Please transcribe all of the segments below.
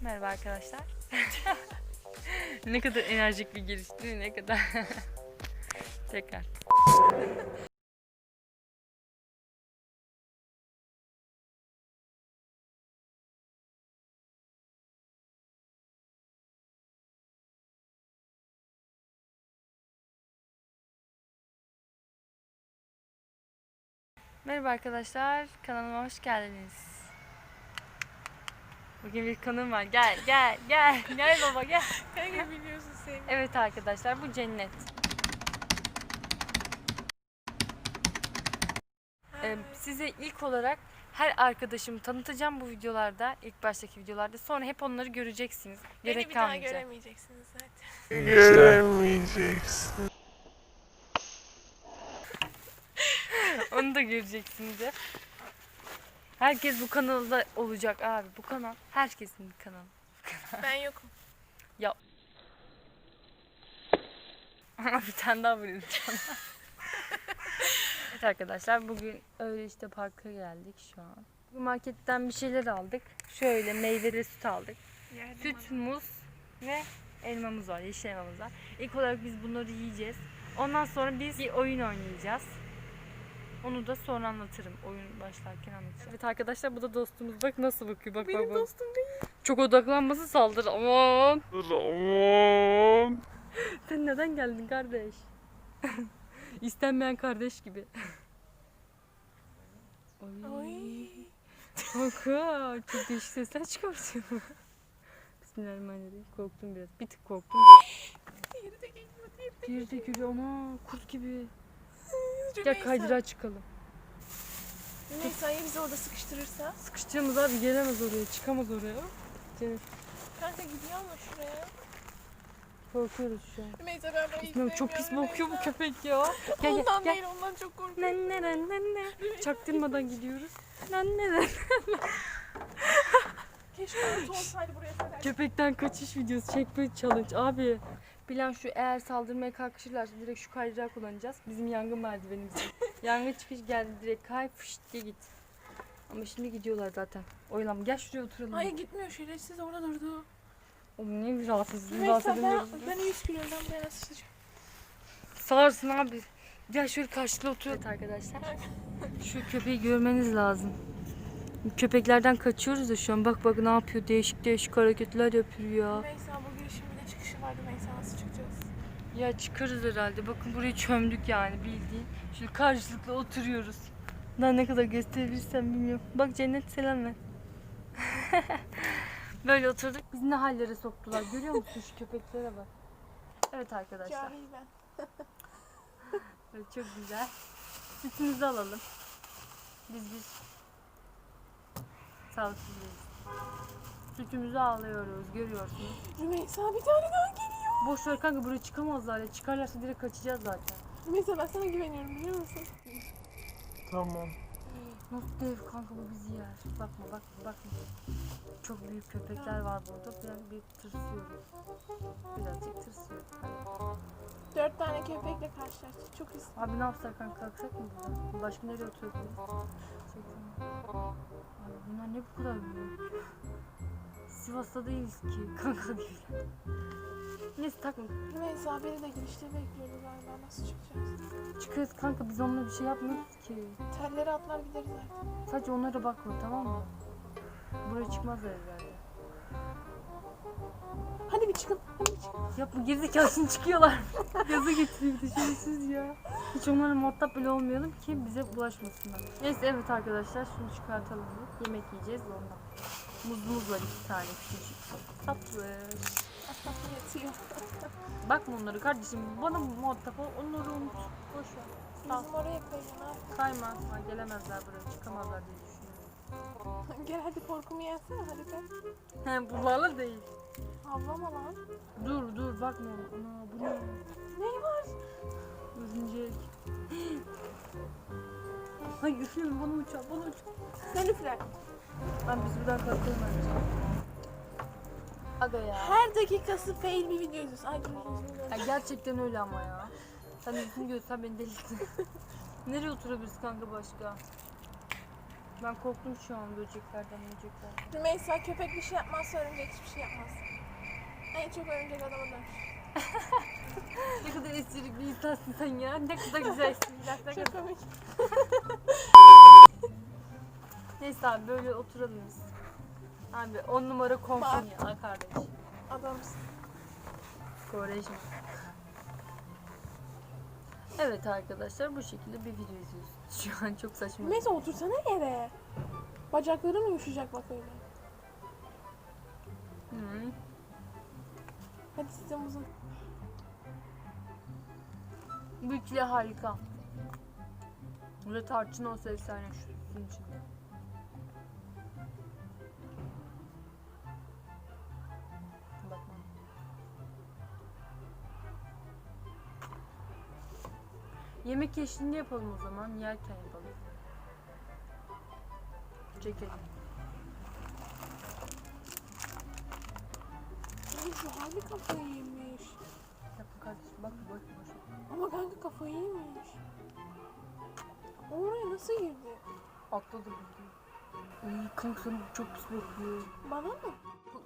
Merhaba arkadaşlar. ne kadar enerjik bir giriş değil mi? Ne kadar. Tekrar. Merhaba arkadaşlar, kanalıma hoş geldiniz. Bugün bir konum var. Gel, gel, gel. Gel baba gel. Kanka biliyorsun seni. Evet arkadaşlar, bu cennet. Ee, size ilk olarak her arkadaşımı tanıtacağım bu videolarda, ilk baştaki videolarda. Sonra hep onları göreceksiniz. Beni Gerek bir daha kalmayacak. göremeyeceksiniz zaten. Göremeyeceksin. Onu da göreceksiniz. Herkes bu kanalda olacak abi. Bu kanal herkesin kanalı. Ben yokum. Ama bir tane daha vurayım evet arkadaşlar bugün öyle işte parka geldik şu an. Bu marketten bir şeyler aldık. Şöyle meyveli süt aldık. Süt, muz ve elmamız var, yeşil elmamız var. İlk olarak biz bunları yiyeceğiz. Ondan sonra biz bir oyun oynayacağız. Onu da sonra anlatırım. Oyun başlarken anlatacağım. Evet arkadaşlar bu da dostumuz. Bak nasıl bakıyor. Bak Benim bak bak. dostum değil. Çok odaklanması saldır. Aman. Aman. Sen neden geldin kardeş? İstenmeyen kardeş gibi. Oy. Ay. Kanka çok değişik sesler çıkartıyor. Bismillahirrahmanirrahim. Korktum biraz. Bir tık korktum. Yeri de geliyor. Yeri de Bir de gülüyor ama kurt gibi. Gel neyse. kaydırağa çıkalım. Neyse ya bizi orada sıkıştırırsa. Sıkıştığımız abi gelemez oraya. Çıkamaz oraya. Cennet, Kanka gidiyor ama şuraya. Korkuyoruz şu an. Neyse ben burayı Bilmiyorum, çok pis istemiyorum bakıyor bu Rümeysa. köpek ya. Gel gel Ondan gel. değil ondan çok korkuyorum. Ne ne ne ne ne. Çaktırmadan gidiyoruz. Ne ne ne. Keşke orta olsaydı buraya kadar. Köpekten kaçış videosu çekme challenge abi. Bilen şu eğer saldırmaya kalkışırlarsa direkt şu kaydırağı kullanacağız. Bizim yangın merdivenimiz. yangın çıkış geldi direkt kay fışt diye git. Ama şimdi gidiyorlar zaten. Oylam gel şuraya oturalım. Hayır gitmiyor şerefsiz orada durdu. Oğlum niye bir rahatsızlığı rahatsız Rümeysa ben, edemiyoruz. ben 100 kiloyum ben buraya nasıl sıçacağım? Sağırsın abi. Gel şöyle karşılıklı otur. Evet arkadaşlar. Şu köpeği görmeniz lazım. Köpeklerden kaçıyoruz da şu an. Bak bak ne yapıyor. Değişik değişik hareketler yapıyor ya. Rümeysa bu girişin bir de çıkışı var Rümeysa nasıl çıkacağız? Ya çıkarız herhalde. Bakın burayı çömdük yani bildiğin. Şöyle karşılıklı oturuyoruz. Daha ne kadar gösterebilirsem bilmiyorum. Bak cennet selam ver. Böyle oturduk. Biz ne hallere soktular. Görüyor musun şu köpeklere bak. Evet arkadaşlar. Cahil ben. Evet, çok güzel. Sütümüzü alalım. Biz biz sağlıksızız. Sütümüzü alıyoruz. Görüyorsunuz. Rümeysa bir tane daha geliyor. Boş ver kanka buraya çıkamazlar ya. Çıkarlarsa direkt kaçacağız zaten. Rümeysa ben sana güveniyorum biliyor musun? Tamam. Nasıl dev kanka bu bizi yer. Bakma bakma bakma. Çok büyük köpekler var burada. Ben bir tırsıyorum. Birazcık tırsıyorum. Dört tane köpekle karşılaştık. Çok istedim. Abi ne yapsak kanka kalksak mı buradan? Başka nereye oturabiliriz? Çektim. Abi bunlar ne bu kadar büyük? Sivas'ta değiliz ki kanka gibi. Neyse takma. Rümeysa beni de girişte bekliyordu galiba. Nasıl çıkacağız? Çıkarız kanka biz onunla bir şey yapmıyoruz ki. Telleri atlar gideriz artık. Sadece onlara bakma tamam mı? Buraya çıkmazlar herhalde. Hadi bir çıkın. Hadi bir çıkın. Yapma gerizekalı şimdi çıkıyorlar. Yazı getiriyor düşünsüz ya. Hiç onlarla muhatap bile olmayalım ki bize bulaşmasınlar. Neyse evet arkadaşlar şunu çıkartalım bir. Yemek yiyeceğiz de ondan. Muzumuz var iki tane küçücük. Tatlı. Atlatma yatıyor. Bakma onları kardeşim. Bana muhatap ol. Onları unut. Boş ver. Sağ ol. Bizim oraya koyun abi. Kayma. Ha, gelemezler buraya. Çıkamazlar diye düşünüyorum. Gel hadi korkumu yensene hadi be. He bunlarla değil. Avlama lan. Dur dur bakma. Ana bu ne? Ne var? Örümcek. Hayır üfleme bana uçar bana uçar. Sen üfle. Ben biz buradan kalkalım bence. Aga ya. Her dakikası fail bir video izliyorsun. Ay ya. Gerçekten öyle ama ya. Sen yüzünü görsen beni delirttin. Nereye oturabiliriz kanka başka? Ben korktum şu an böceklerden, böceklerden. Rümeysa köpek bir şey yapmazsa örümcek hiçbir şey yapmaz. En çok örümcek adama dönüş. Ne kadar esirlik bir insansın sen ya. Ne kadar güzelsin. Çok komik. Neyse abi böyle oturalım biz. Abi on numara komşun ya kardeş. Adamsın. Kovrejim. Evet arkadaşlar bu şekilde bir video izliyoruz. Şu an çok saçma. Rümeysa otursana yere. Bacakların uyuşacak bak öyle. Hı. Hadi size uzun. Bu ikili harika. Burada tarçın olsa efsane şu sütün içinde. Yemek eşliğinde yapalım o zaman. Yerken yapalım. Çekelim. Ay şu harbi kafayı yemiş. Yapma kardeşim bak bak boş. Ama kanka kafayı yemiş. O Oraya nasıl girdi? Atladı bildiğin. Ay kanka çok pis bakıyor. Bana mı?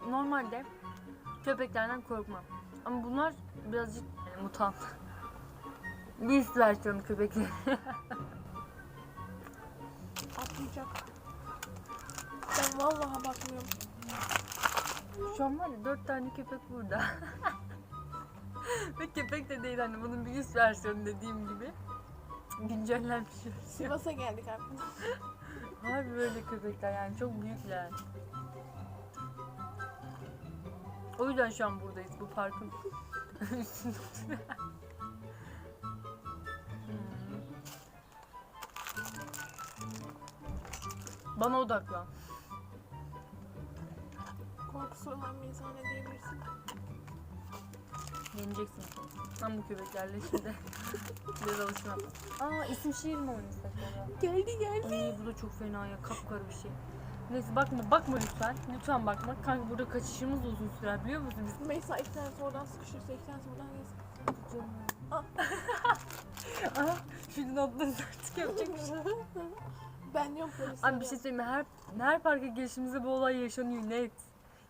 Normalde köpeklerden korkmam. Ama bunlar birazcık yani mutant. Bir üst versiyonu köpekler. Atlayacak. Ben vallahi bakmıyorum. Şu an var ya dört tane köpek burada. Ve köpek de değil hani bunun bir üst versiyonu dediğim gibi. Güncellenmiş versiyon. Sivas'a geldik artık. Harbi böyle köpekler yani çok büyükler. O yüzden şu an buradayız bu parkın üstünde Bana odaklan. Korkusu olan bir insan ne diyebilirsin? Yeneceksin. Ben bu köpeklerle şimdi biraz alışmam. Aa isim şiir mi oynasak? Geldi geldi. Ay bu da çok fena ya kapkara bir şey. Neyse bakma bakma lütfen. Lütfen bakma. Kanka burada kaçışımız uzun sürer biliyor musun biz? Mesela iki tanesi oradan sıkışırsa iki tanesi buradan gelsin. Ah. Aha şuradan atlarız artık yapacak bir şey. ben yok polisi. Abi bir şey söyleyeyim mi? Her, her parka gelişimizde bu olay yaşanıyor net.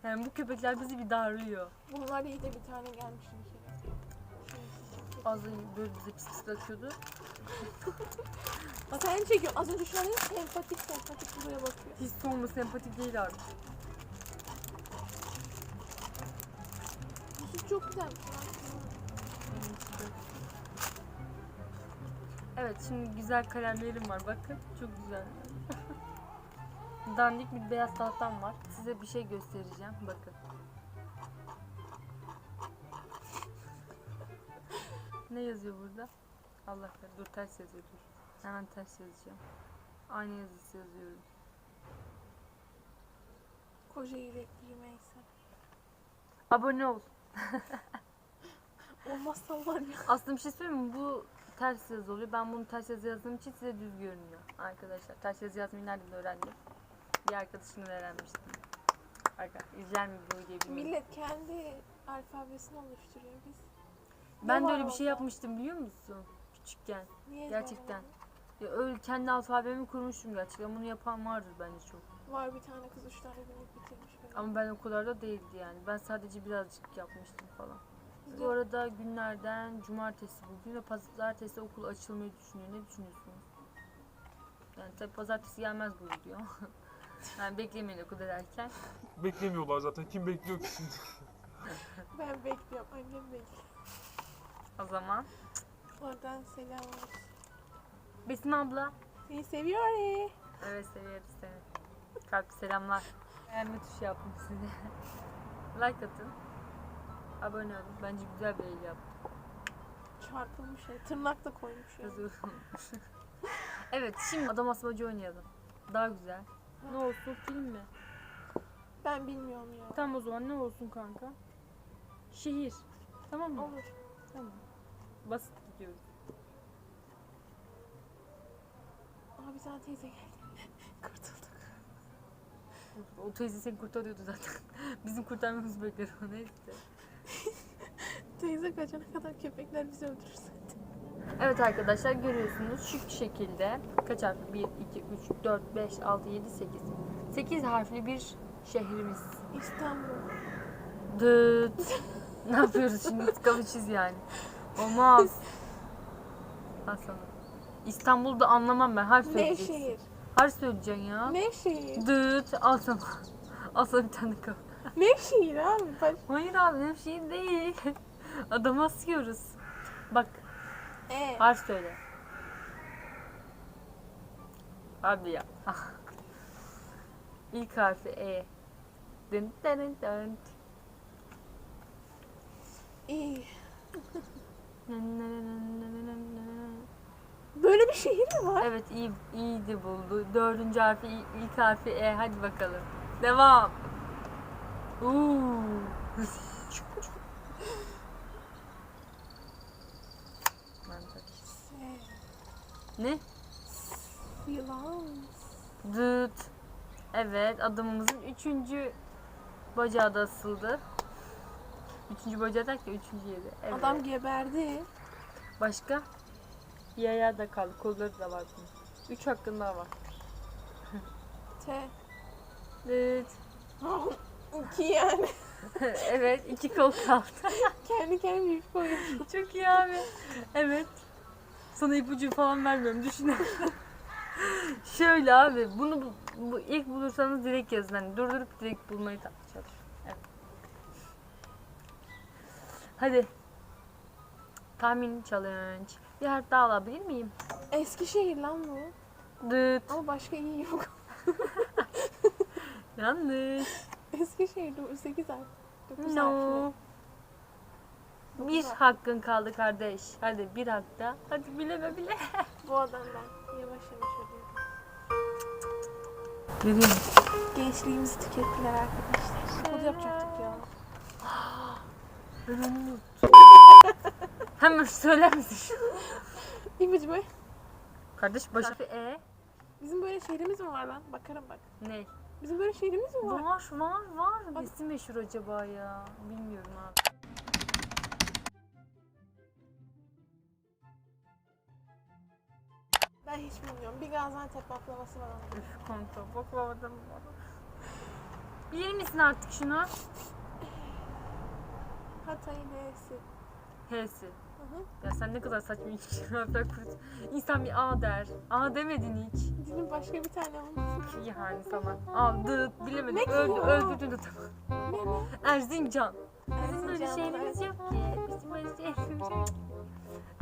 Yani bu köpekler bizi bir darlıyor. Bunlar iyi de bir tane gelmiş bir kere. Az önce böyle bize pis pis bakıyordu. Sen çekiyor. Az önce şu an sempatik sempatik buraya bakıyor. Hiç sorma sempatik değil artık. Bu süt çok güzelmiş. Evet şimdi güzel kalemlerim var bakın. Çok güzel. Dandik bir beyaz tahtam var. Size bir şey göstereceğim. Bakın. ne yazıyor burada? Allah kahretsin. Dur ters yazıyor dur. Hemen ters yazacağım. Aynı yazısı yazıyorum. Koca yürekli. Abone ol. Olmazsa var ya. Aslında bir şey söyleyeyim mi? Bu ters yazı oluyor. Ben bunu ters yazı yazdığım için size düz görünüyor. Arkadaşlar ters yazı yazmayı nereden öğrendim? Bir arkadaşımla öğrenmiştim. Arkadaşlar izler mi bu videoyu bilmiyorum. Millet kendi alfabesini oluşturuyor biz. Ben de öyle bir şey yapmıştım biliyor musun? Küçükken. Niye Gerçekten. Ya öyle kendi alfabemi kurmuştum gerçekten. Bunu yapan vardır bence çok. Var bir tane kız üç tane günlük bitirmiş. Böyle. Ama ben o kadar da değildi yani. Ben sadece birazcık yapmıştım falan. Bu arada günlerden cumartesi bugün ve pazartesi okul açılmayı düşünüyor. Ne düşünüyorsunuz? Yani tabii pazartesi gelmez bu video. yani beklemeyin o kadar erken. Beklemiyorlar zaten. Kim bekliyor ki şimdi? Ben bekliyorum. Annem bekliyor. O zaman Oradan selam olsun. Besim abla. Seni seviyor ya. Evet seviyoruz seni. Kalp selamlar. Beğenme tuşu yaptım size. like atın. Abone olun. Bence güzel bir el yaptım. Çarpılmış ya. Tırnak da koymuş ya. Özür evet şimdi adam asmacı oynayalım. Daha güzel. Ne olsun film mi? Ben bilmiyorum ya. Tamam o zaman ne olsun kanka? Şehir. Tamam mı? Olur. Tamam. Basit gidiyoruz. Bir tane teyze geldi. Kurtulduk. O teyze seni kurtarıyordu zaten. Bizim kurtarmamız bekler o neyse. Teyze kaçana kadar köpekler bizi öldürür zaten. Evet arkadaşlar görüyorsunuz şu şekilde kaç harfli? 1, 2, 3, 4, 5, 6, 7, 8. 8 harfli bir şehrimiz. İstanbul. Dıt. ne yapıyoruz şimdi? Tıkamışız yani. Olmaz. Al sana. İstanbul'da anlamam ben. Harf söyleyeceksin. Nevşehir. Harf söyleyeceksin ya. Nevşehir. Dıt. Al sana. Al sana bir tane kap. Nevşehir abi. Hayır abi Nevşehir değil. Adamı asıyoruz. Bak E. harf söyle. Abi ya. Ah. İlk harfi E. Dın dın dın. İ. Nın nın nın nın nın nın. Böyle bir şehir mi var? Evet iyi iyiydi buldu. Dördüncü harfi ilk, ilk harfi E. Hadi bakalım. Devam. Uuu. S. ne? Yılan. Dıt. Evet adamımızın üçüncü bacağı da asıldı. Üçüncü bacağı derken üçüncü yedi. Evet. Adam geberdi. Başka? Bir ayağı da kaldı. Kolları da var bunun. Üç hakkında var. T. Dıt. İki yani. evet iki kol kaldı. Kendi kendime yük koyuyorum. Çok iyi abi. Evet. Sana ipucu falan vermiyorum. Düşün. Şöyle abi bunu bu, bu ilk bulursanız direkt yazın. Hani durdurup direkt bulmayı ta- çalış. Evet. Hadi. Tahmin challenge. Bir harf daha alabilir miyim? Eskişehir lan bu. Dıt. Ama başka iyi yok. Yanlış. Eskişehir'de 8 harf. 9 harfli. Bir hakkın kaldı kardeş. Hadi bir hak daha. Hadi bileme bile. Bu adamdan. Yavaş yavaş ölüyorum. Görüyorum. Gençliğimizi tükettiler arkadaşlar. Kod yapacaktık ya. Ben onu unuttum. Hemen söyler misin? İpucu be. Kardeş başı E. Bizim böyle şehrimiz mi var lan? Bakarım bak. Ne? Bizim böyle şehrimiz mi var? Var var var. Bak. Nesi meşhur acaba ya? Bilmiyorum abi. Ben hiç bilmiyorum. Bir Gaziantep baklavası var ama. Üf kanka baklavadan var. Bilir misin artık şunu? Hatay'ın H'si. H'si. Hı hı. Ya sen ne kadar saçma şey harfler kurt. İnsan bir A der. A demedin hiç. Dilim başka bir tane olmasın. Yani sana. A, dıt, bilemedin. Ne ki Öldü, bu? öldürdün de tamam. Ne ne? Erzincan. Bizim öyle Erzincan, şehrimiz yok ki. Bizim öyle şehrimiz yok ki.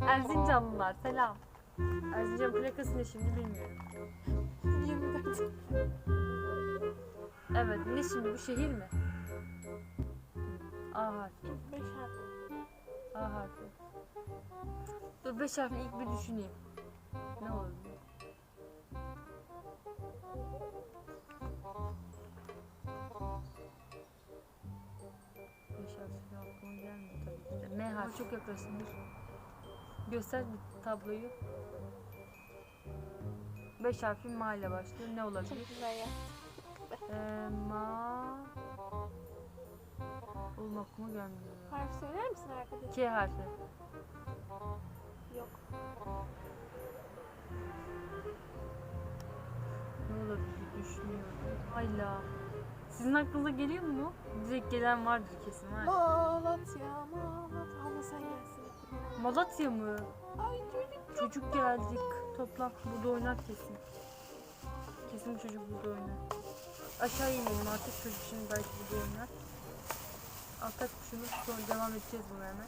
Erzincanlılar selam. Erzincan plakası ne şimdi bilmiyorum. 24. Evet ne şimdi bu şehir mi? A harfi. 5 harf. A harfi. Dur beş harfini ilk bir düşüneyim. Ne olabilir? Beş harfi aklıma gelmiyor tabii ki de. M harfi çok yaklaştınız. Göster bir tabloyu. Beş harfi ma ile başlıyor. Ne olabilir? Çok güzel ya. Ee, ma... Oğlum aklıma gelmiyor. Harf söyler misin arkadaşım? K harfi. Yok. Ne olabilir düşünüyorum. Hayla. Sizin aklınıza geliyor mu? Direkt gelen vardır kesin var. Malatya, Malatya. Allah sen gelsin. Malatya mı? Ay çocuk. Çocuk geldik. Topla. Burada oynar kesin. Kesin çocuk burada oynar. Aşağı inelim artık çocuk şimdi belki burada oynar. Altta şunu sonra devam edeceğiz bunu hemen.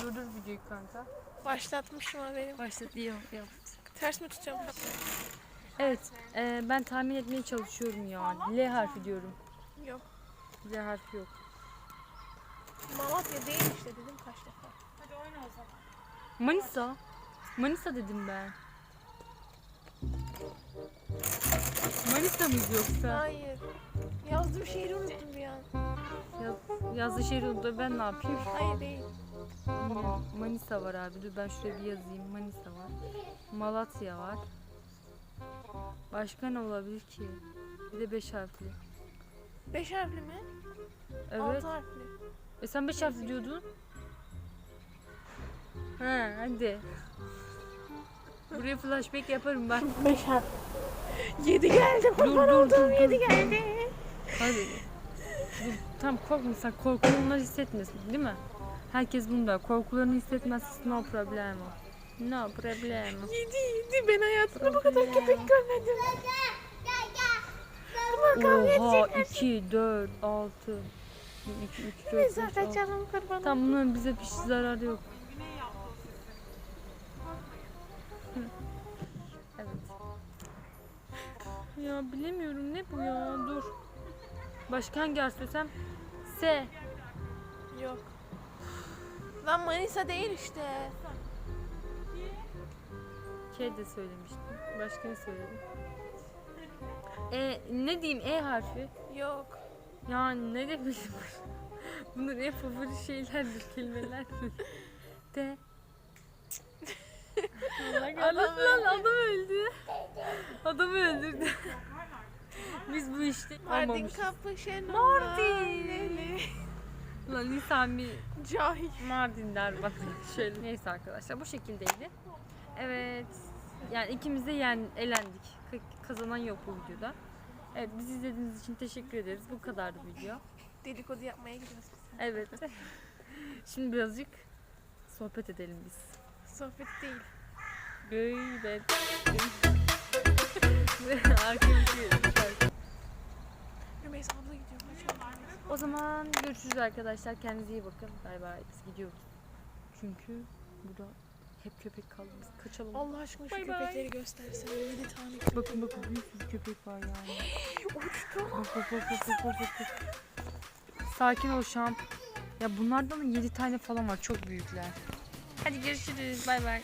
Durdur videoyu kanka. Başlatmışım haberim. Başlat iyi yap. Ters mi tutacağım? Evet, e, ben tahmin etmeye çalışıyorum ya. L harfi diyorum. Yok. L harfi yok. Malatya değil işte dedim kaç defa. Manisa. Manisa dedim ben. Manisa mıydı yoksa? Hayır. Yazdığım şehri unuttum bir an. Yaz, yazdığı şehri unuttu. Ben ne yapayım? Hayır değil. Yine Manisa var abi. Dur ben şuraya bir yazayım. Manisa var. Malatya var. Başka ne olabilir ki? Bir de beş harfli. Beş harfli mi? Evet. Altı harfli. E sen beş harfli diyordun. He hadi. Buraya flashback yaparım ben. Beş ha. Yedi geldi. dur dur dur. dur. Yedi geldi. Hadi. Dur, Tam korkma sen korkularını hissetmesin değil mi? Herkes bunda. Korkularını hissetmezse no problemo. No problemo. Yedi yedi. Ben hayatımda bu kadar köpek görmedim. Oha 2, 4, 6, 2, 3, 4, 5, Zaten 6. canım kurban. Tam bunların bize bir şey zararı yok. Evet. Ya bilemiyorum ne bu ya dur. Başka hangi harf söylesem? S. Yok. Lan Manisa değil işte. K de söylemiştim. Başka ne söyledim? E, ne diyeyim E harfi? Yok. Yani ne de bileyim. Bunlar en favori şeylerdir, kelimelerdir. De. adam, lan adam öldü. Adam öldürdü. Biz bu işte Mardin olmamışız. kapı Şenol. Mardin. Lan insan bir Cahil. Mardin der bana. Şöyle. Neyse arkadaşlar bu şekildeydi. Evet. Yani ikimiz de yen, elendik. Kazanan yok bu videoda. Evet bizi izlediğiniz için teşekkür ederiz. Bu kadardı video. Dedikodu yapmaya gidiyoruz biz. Evet. Şimdi birazcık sohbet edelim biz. Sohbet değil. Böyle. Arkamızı şarkı. Rümeysa abla gidiyor. O zaman görüşürüz arkadaşlar. Kendinize iyi bakın. Bay bay. Biz gidiyoruz. Çünkü burada hep köpek kaldı. Biz kaçalım. Allah aşkına şu Bay bay. köpekleri göstersene. Yedi tane köpek. Bakın bakın büyük bir köpek var yani. Uçtu. Bak bak bak bak bak bak bak. Sakin ol Şam. Ya bunlardan da 7 tane falan var. Çok büyükler. Hadi görüşürüz. Bay bay.